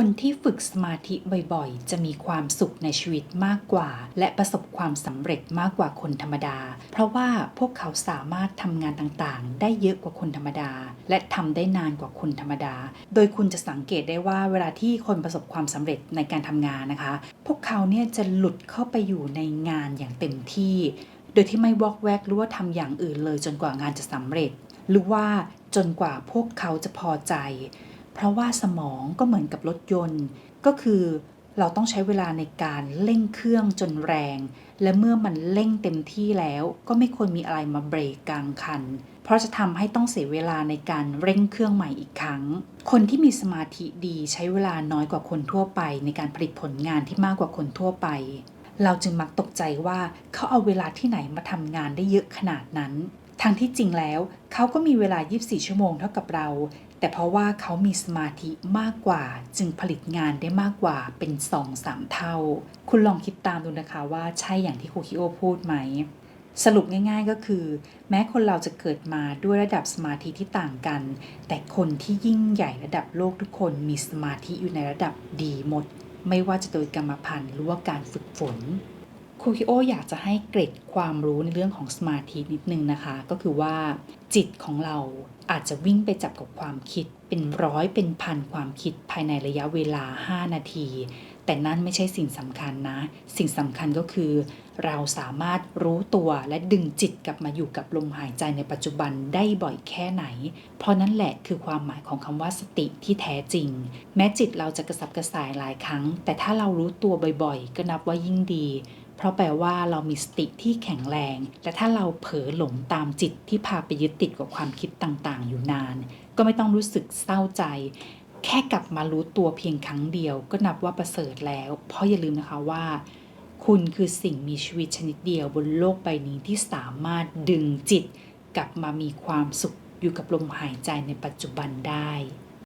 คนที่ฝึกสมาธิบ่อยๆ จะมีความสุขในชีวิตมากกว่า และประสบความสำเร็จมากกว่าคนธรรมดา เพราะว่าพวกเขาสามารถทำงานต่างๆ ได้เยอะกว่าคนธรรมดา และทำได้นานกว่าคนธรรมดา โดยคุณจะสังเกตได้ว่าเวลาที่คนประสบความสำเร็จในการทำงานนะคะ พวกเขาเนี่ยจะหลุดเข้าไปอยู่ในงานอย่างเต็มที่ โดยที่ไม่วอกแวกหรือว่าทำอย่างอื่นเลยจนกว่างานจะสำเร็จ หรือว่าจนกว่าพวกเขาจะพอใจ เพราะว่าสมองก็เหมือนกับรถยนต์ ก็คือเราต้องใช้เวลาในการเร่งเครื่องจนแรง และเมื่อมันเร่งเต็มที่แล้ว ก็ไม่ควรมีอะไรมาเบรกกลางคัน เพราะจะทำให้ต้องเสียเวลาในการเร่งเครื่องใหม่อีกครั้ง คนที่มีสมาธิดีใช้เวลาน้อยกว่าคนทั่วไป ในการผลิตผลงานที่มากกว่าคนทั่วไป เราจึงมักตกใจว่าเขาเอาเวลาที่ไหนมาทำงานได้เยอะขนาดนั้น ทั้งที่จริงแล้วเขาก็มีเวลา 24 ชั่วโมงเท่ากับเรา แต่เพราะว่าเขามีสมาธิมากกว่า จึงผลิตงานได้มากกว่าเป็น 2-3 เท่า คุณลองคิดตามดูนะคะว่าใช่อย่างที่ครูคิโอพูดไหม สรุปง่ายๆก็คือ แม้คนเราจะเกิดมาด้วยระดับสมาธิที่ต่างกัน แต่คนที่ยิ่งใหญ่ระดับโลกทุกคนมีสมาธิอยู่ในระดับดีหมด ไม่ว่าจะโดยกรรมพันธุ์หรือว่าการฝึกฝน ครูคิโออยากจะให้เกร็ดความรู้ในเรื่องของสมาธินิดนึงนะคะ ก็คือว่าจิตของเราอาจจะวิ่งไปจับกับความคิด เป็นร้อยเป็นพันความคิดภายในระยะเวลา 5 นาที แต่นั่นไม่ใช่สิ่งสำคัญนะ สิ่งสำคัญก็คือ เราสามารถรู้ตัวและดึงจิตกลับมาอยู่กับลมหายใจในปัจจุบันได้บ่อยแค่ไหน เพราะนั่นแหละคือความหมายของคำว่าสติที่แท้จริง แม้จิตเราจะกระสับกระส่ายหลายครั้ง แต่ถ้าเรารู้ตัวบ่อยๆ ก็นับว่ายิ่งดี เพราะแปลว่าเรามีสติที่แข็งแรง และถ้าเราเผลอหลงตามจิตที่พาไปยึดติดกับความคิดต่างๆ อยู่นาน ก็ไม่ต้องรู้สึกเศร้าใจ แค่กลับมารู้ตัวเพียงครั้งเดียว ก็นับว่าประเสริฐแล้ว เพราะอย่าลืมนะคะว่า คุณคือสิ่งมีชีวิตชนิดเดียวบนโลกใบนี้ที่สามารถดึงจิต กลับมามีความสุขอยู่กับลมหายใจในปัจจุบันได้